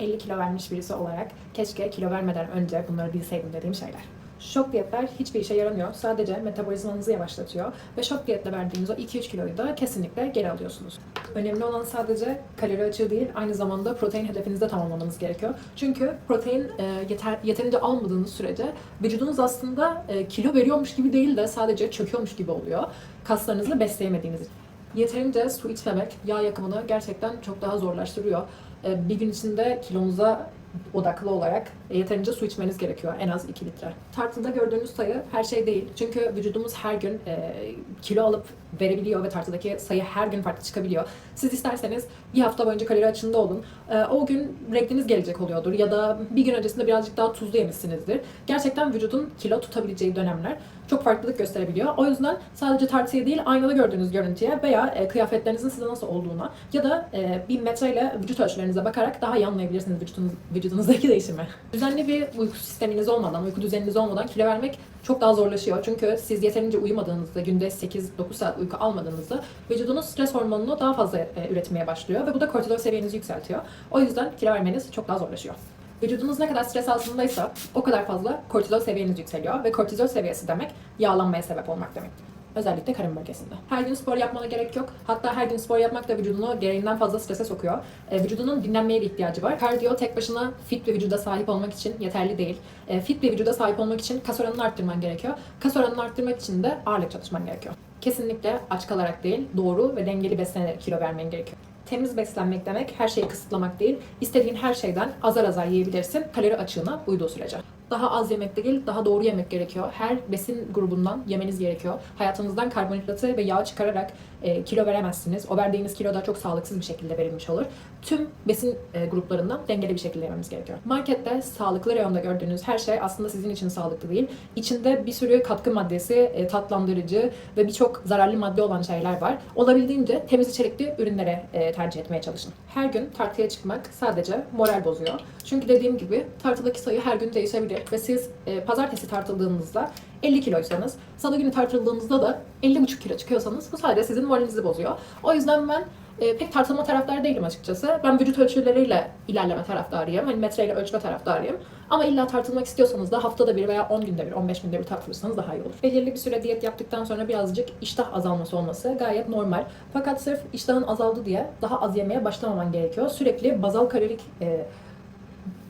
50 kilo vermiş birisi olarak keşke kilo vermeden önce bunları bilseydim dediğim şeyler. Şok diyetler hiçbir işe yaramıyor. Sadece metabolizmanızı yavaşlatıyor. Ve şok diyetle verdiğiniz o 2-3 kiloyu da kesinlikle geri alıyorsunuz. Önemli olan sadece kalori açığı değil, aynı zamanda protein hedefinizi de tamamlamanız gerekiyor. Çünkü protein e, yeter, yeterince almadığınız sürece vücudunuz aslında e, kilo veriyormuş gibi değil de sadece çöküyormuş gibi oluyor. Kaslarınızı besleyemediğiniz için. Yeterince su içmemek yağ yakımını gerçekten çok daha zorlaştırıyor. E, Bir gün içinde kilonuza odaklı olarak yeterince su içmeniz gerekiyor. En az 2 litre. Tartıda gördüğünüz sayı her şey değil. Çünkü vücudumuz her gün e, kilo alıp verebiliyor ve tartıdaki sayı her gün farklı çıkabiliyor. Siz isterseniz bir hafta boyunca kalori açığında olun. E, o gün renkiniz gelecek oluyordur ya da bir gün öncesinde birazcık daha tuzlu yemişsinizdir. Gerçekten vücudun kilo tutabileceği dönemler çok farklılık gösterebiliyor. O yüzden sadece tartıya değil aynada gördüğünüz görüntüye veya e, kıyafetlerinizin size nasıl olduğuna ya da e, bir metreyle vücut ölçülerinize bakarak daha iyi anlayabilirsiniz vücudunuz, vücudunuzdaki değişimi. Düzenli bir uyku sisteminiz olmadan, uyku düzeniniz olmadan kilo vermek çok daha zorlaşıyor. Çünkü siz yeterince uyumadığınızda, günde 8-9 saat uyku almadığınızda vücudunuz stres hormonunu daha fazla e, üretmeye başlıyor ve bu da kortizol seviyenizi yükseltiyor. O yüzden kilo vermeniz çok daha zorlaşıyor. Vücudunuz ne kadar stres altındaysa o kadar fazla kortizol seviyeniz yükseliyor ve kortizol seviyesi demek yağlanmaya sebep olmak demek. Özellikle karın bölgesinde. Her gün spor yapmana gerek yok. Hatta her gün spor yapmak da vücudunu gereğinden fazla strese sokuyor. E, vücudunun dinlenmeye bir ihtiyacı var. Kardiyo tek başına fit bir vücuda sahip olmak için yeterli değil. E, fit bir vücuda sahip olmak için kas oranını arttırman gerekiyor. Kas oranını arttırmak için de ağırlık çalışman gerekiyor. Kesinlikle aç kalarak değil, doğru ve dengeli beslenerek kilo vermen gerekiyor. Temiz beslenmek demek her şeyi kısıtlamak değil. İstediğin her şeyden azar azar yiyebilirsin kalori açığına uyduğu sürece. Daha az yemek değil, daha doğru yemek gerekiyor. Her besin grubundan yemeniz gerekiyor. Hayatınızdan karbonhidratı ve yağ çıkararak e, kilo veremezsiniz. O verdiğiniz kilo da çok sağlıksız bir şekilde verilmiş olur. Tüm besin e, gruplarından dengeli bir şekilde yememiz gerekiyor. Markette sağlıklı reyonda gördüğünüz her şey aslında sizin için sağlıklı değil. İçinde bir sürü katkı maddesi, e, tatlandırıcı ve birçok zararlı madde olan şeyler var. Olabildiğince temiz içerikli ürünlere e, tercih etmeye çalışın. Her gün tartıya çıkmak sadece moral bozuyor. Çünkü dediğim gibi tartıdaki sayı her gün değişebilir ve siz e, pazartesi tartıldığınızda 50 kiloysanız, salı günü tartıldığınızda da 50,5 kilo çıkıyorsanız bu sadece sizin moralinizi bozuyor. O yüzden ben e, pek tartılma taraftarı değilim açıkçası. Ben vücut ölçüleriyle ilerleme taraftarıyım. Hani metreyle ölçme taraftarıyım. Ama illa tartılmak istiyorsanız da haftada bir veya 10 günde bir, 15 günde bir tartılırsanız daha iyi olur. Belirli bir süre diyet yaptıktan sonra birazcık iştah azalması olması gayet normal. Fakat sırf iştahın azaldı diye daha az yemeye başlamaman gerekiyor. Sürekli bazal kalorik e,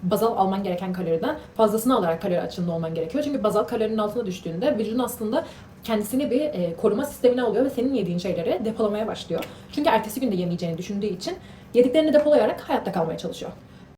bazal alman gereken kaloriden fazlasını alarak kalori açığında olman gerekiyor. Çünkü bazal kalorinin altına düştüğünde vücudun aslında kendisini bir e, koruma sistemine alıyor ve senin yediğin şeyleri depolamaya başlıyor. Çünkü ertesi günde yemeyeceğini düşündüğü için yediklerini depolayarak hayatta kalmaya çalışıyor.